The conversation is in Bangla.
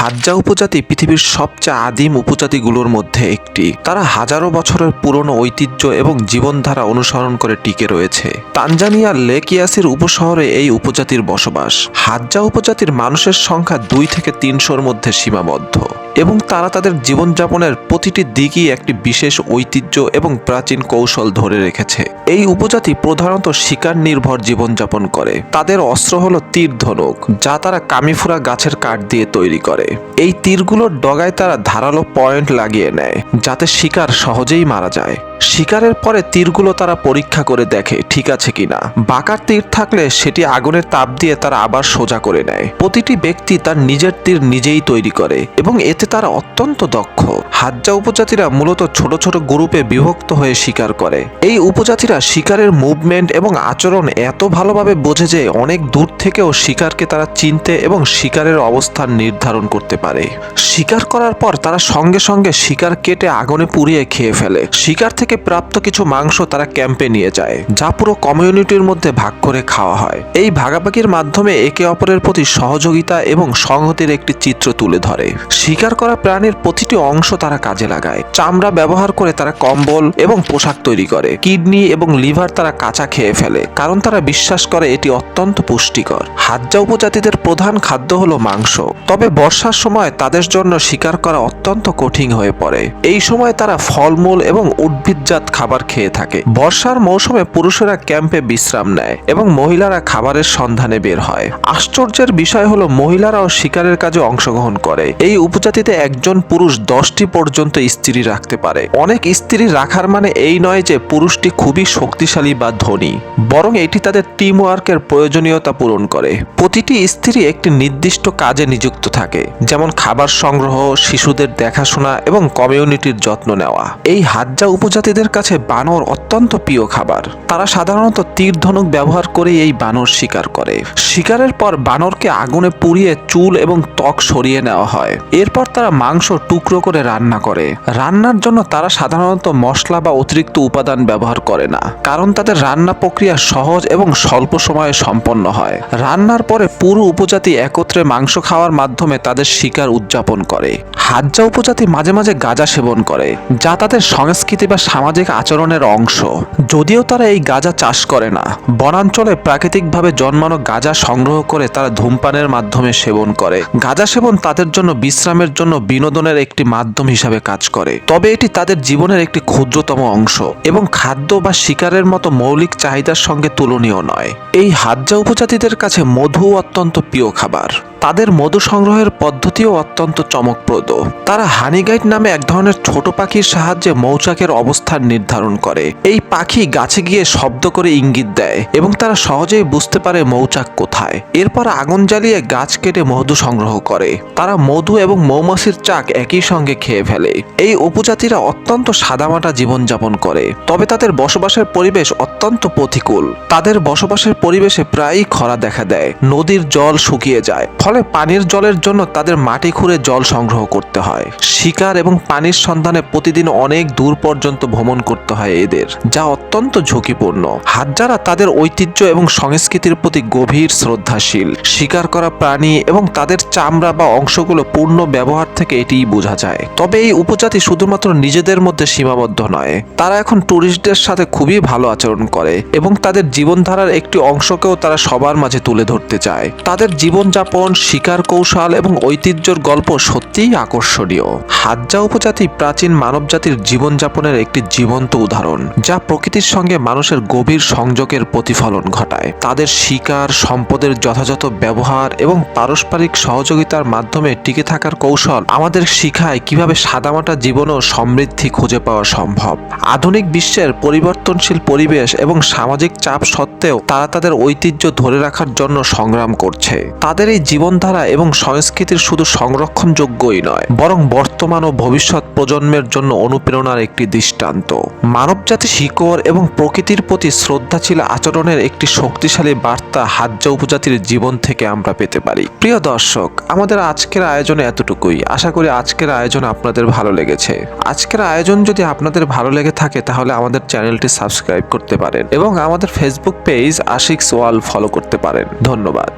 হাজ্জা উপজাতি পৃথিবীর সবচেয়ে আদিম উপজাতিগুলোর মধ্যে একটি। তারা হাজারো বছরের পুরনো ঐতিহ্য এবং জীবনধারা অনুসরণ করে টিকে রয়েছে। তানজানিয়ার লেক ইয়াসির উপশহরে এই উপজাতির বসবাস। হাজ্জা উপজাতির মানুষের সংখ্যা দুই থেকে তিনশোর মধ্যে সীমাবদ্ধ। এবং তারা তাদের জীবনযাপনের প্রতিটি দিকই একটি বিশেষ ঐতিহ্য এবং প্রাচীন কৌশল ধরে রেখেছে। এই উপজাতি প্রধানত শিকার নির্ভর জীবনযাপন করে। তাদের অস্ত্র হল তীর ধনুক, যা তারা কামিফুরা গাছের কাঠ দিয়ে তৈরি করে। এই তীরগুলোর ডগায় তারা ধারালো পয়েন্ট লাগিয়ে নেয়, যাতে শিকার সহজেই মারা যায়। শিকারের পরে তীরগুলো তারা পরীক্ষা করে দেখে ঠিক আছে কিনা। বাঁকার তীর থাকলে সেটি আগুনের তাপ দিয়ে তারা আবার সোজা করে নেয়। প্রতিটি ব্যক্তি তার নিজের তীর নিজেই তৈরি করে এবং এতে তারা অত্যন্ত দক্ষ। হাজ্জা উপজাতিরা মূলত ছোট ছোট গ্রুপে বিভক্ত হয়ে শিকার করে। এই উপজাতিরা শিকারের মুভমেন্ট এবং আচরণ এত ভালোভাবে বোঝে যে অনেক দূর থেকেও শিকারকে তারা চিনতে এবং শিকারের অবস্থান নির্ধারণ করতে পারে। শিকার করার পর তারা সঙ্গে সঙ্গে শিকার কেটে আগুনে পুড়িয়ে খেয়ে ফেলে। শিকার থেকে প্রাপ্ত কিছু মাংস তারা ক্যাম্পে নিয়ে যায়, যা পুরো কমিউনিটির মধ্যে ভাগ করে খাওয়া হয়। এই ভাগাভাগির মাধ্যমে একে অপরের প্রতি সহযোগিতা এবং সংহতির একটি চিত্র তুলে ধরে। শিকার করা প্রাণীর প্রতিটি অংশ তারা কাজে লাগায়। চামড়া ব্যবহার করে তারা কম্বল এবং পোশাক তৈরি করে। কিডনি এবং লিভার তারা কাঁচা খেয়ে ফেলে, কারণ তারা বিশ্বাস করে এটি অত্যন্ত পুষ্টিকর। হাজ্জা উপজাতিদের প্রধান খাদ্য হলো মাংস। তবে বর্ষার সময় তাদের জন্য শিকার করা অত্যন্ত কঠিন হয়ে পড়ে। এই সময় তারা ফলমূল এবং উদ্ভিদজাত খাবার খেয়ে থাকে। বর্ষার মৌসুমে পুরুষেরা ক্যাম্পে বিশ্রাম নেয় এবং মহিলারা খাবারের সন্ধানে বের হয়। আশ্চর্যের বিষয় হলো মহিলারাও শিকারের কাজে অংশগ্রহণ করে। এই উপজাতিতে একজন পুরুষ দশটি পর্যন্ত স্ত্রী রাখতে পারে। অনেক স্ত্রী রাখার মানে এই নয় যে পুরুষটি খুবই শক্তিশালী বা ধনী। বরং এটি তাদের টিম ওয়ার্কের প্রয়োজনীয়তা পূরণ করে। প্রতিটি স্ত্রী একটি নির্দিষ্ট কাজে নিযুক্ত থাকে, যেমন খাবার সংগ্রহ, শিশুদের দেখাশোনা এবং কমিউনিটির যত্ন নেওয়া। এই হাজ্জা উপজাতিদের কাছে বানর অত্যন্ত প্রিয় খাবার। তারা সাধারণত তীর ধনুক ব্যবহার করে এই বানর শিকার করে। শিকারের পর বানরকে আগুনে পুড়িয়ে চুল এবং ত্বক সরিয়ে নেওয়া হয়। এরপর তারা মাংস টুকরো করে রান্না করে। রান্নার জন্য তারা সাধারণত মশলা বা অতিরিক্ত উপাদান ব্যবহার করে না, কারণ তাদের রান্না প্রক্রিয়া সহজ এবং স্বল্প সময়ে সম্পন্ন হয়। রান্নার পরে পুরো উপজাতি একত্রে মাংস খাওয়ার মাধ্যমে তাদের শিকার উদযাপন করে। হাজ্জা উপজাতি মাঝে মাঝে গাঁজা সেবন করে, যা তাদের সংস্কৃতি বা সামাজিক আচরণের অংশ। যদিও তারা এই গাঁজা চাষ করে না, বনাঞ্চলে প্রাকৃতিকভাবে জন্মানো গাঁজা সংগ্রহ করে তারা ধূমপানের মাধ্যমে সেবন করে। গাঁজা সেবন তাদের জন্য বিশ্রামের জন্য বিনোদনের একটি মাধ্যম হিসাবে কাজ করে। তবে এটি তাদের জীবনের একটি ক্ষুদ্রতম অংশ এবং খাদ্য বা শিকারের মতো মৌলিক চাহিদার সঙ্গে তুলনীয় নয়। এই হাজ্জা উপজাতিদের কাছে মধু অত্যন্ত প্রিয় খাবার। তাদের মধু সংগ্রহের পদ্ধতিও অত্যন্ত চমকপ্রদ। তারা হানিগাইট নামে এক ধরনের ছোট পাখির সাহায্যে মৌচাকের অবস্থান নির্ধারণ করে। এই পাখি গাছে গিয়ে শব্দ করে ইঙ্গিত দেয় এবং তারা সহজেই বুঝতে পারে মৌচাক কোথায়। এরপর আগুন জ্বালিয়ে গাছ কেটে মধু সংগ্রহ করে। তারা মধু এবং মৌমাছির চাক একই সঙ্গে খেয়ে ফেলে। এই উপজাতিরা অত্যন্ত সাদামাটা জীবনযাপন করে। তবে তাদের বসবাসের পরিবেশ অত্যন্ত প্রতিকূল। তাদের বসবাসের পরিবেশে প্রায়ই খরা দেখা দেয়। নদীর জল শুকিয়ে যায়। ফলে পানির জলের জন্য তাদের মাটি খুঁড়ে জল সংগ্রহ করতে হয়। শিকার এবং পানির সন্ধানে প্রতিদিন অনেক দূর পর্যন্ত ভ্রমণ করতে হয় এদের, যা অত্যন্ত ঝুঁকিপূর্ণ। হাজারা তাদের ঐতিহ্য এবং সংস্কৃতির প্রতি গভীর শ্রদ্ধাশীল। শিকার করা প্রাণী এবং তাদের চামড়া বা অংশগুলো পূর্ণ ব্যবহার থেকে এটিই বোঝা যায়। তবে এই উপজাতি শুধুমাত্র নিজেদের মধ্যে সীমাবদ্ধ নয়, তারা এখন ট্যুরিস্টদের সাথে খুবই ভালো আচরণ করে এবং তাদের জীবনধারার একটি অংশকেও তারা সবার মাঝে তুলে ধরতে চায়। তাদের জীবনযাপন শিকার কৌশল এবং ঐতিহ্যর গল্প সত্যিই আকর্ষণীয়। হাজ্জা উপজাতি প্রাচীন মানবজাতির জীবনযাপনের একটি জীবন্ত উদাহরণ, যা প্রকৃতির সঙ্গে মানুষের গভীর সংযোগের প্রতিফলন ঘটায়। তাদের শিকার, সম্পদের যথাযথ ব্যবহার এবং পারস্পরিক সহযোগিতার মাধ্যমে টিকে থাকার কৌশল আমাদের শিখায় কীভাবে সাদামাটা জীবন ও সমৃদ্ধি খুঁজে পাওয়া সম্ভব। আধুনিক বিশ্বের পরিবর্তনশীল পরিবেশ এবং সামাজিক চাপ সত্ত্বেও তারা তাদের ঐতিহ্য ধরে রাখার জন্য সংগ্রাম করছে। তাদের এই জীবনধারা এবং সংস্কৃতির শুধু সংরক্ষণযোগ্যই নয়, বরং বর্তমান ও ভবিষ্যৎ প্রজন্মের জন্য অনুপ্রেরণার একটি দৃষ্টান্ত। মানবজাতি শিকড় এবং প্রকৃতির প্রতি শ্রদ্ধাশীল আচরণের একটি শক্তিশালী বার্তা হাজ্জা উপজাতির জীবন থেকে আমরা পেতে পারি। প্রিয় দর্শক, আমাদের আজকের আয়োজনে এতটুকুই। আশা করি আজকের আয়োজন আপনাদের ভালো লেগেছে। আজকের আয়োজন যদি আপনাদের ভালো লেগে থাকে, তাহলে আমাদের চ্যানেলটি সাবস্ক্রাইব করতে পারেন এবং আমাদের ফেসবুক পেজ আশিক্স ওয়াল ফলো করতে পারেন। ধন্যবাদ।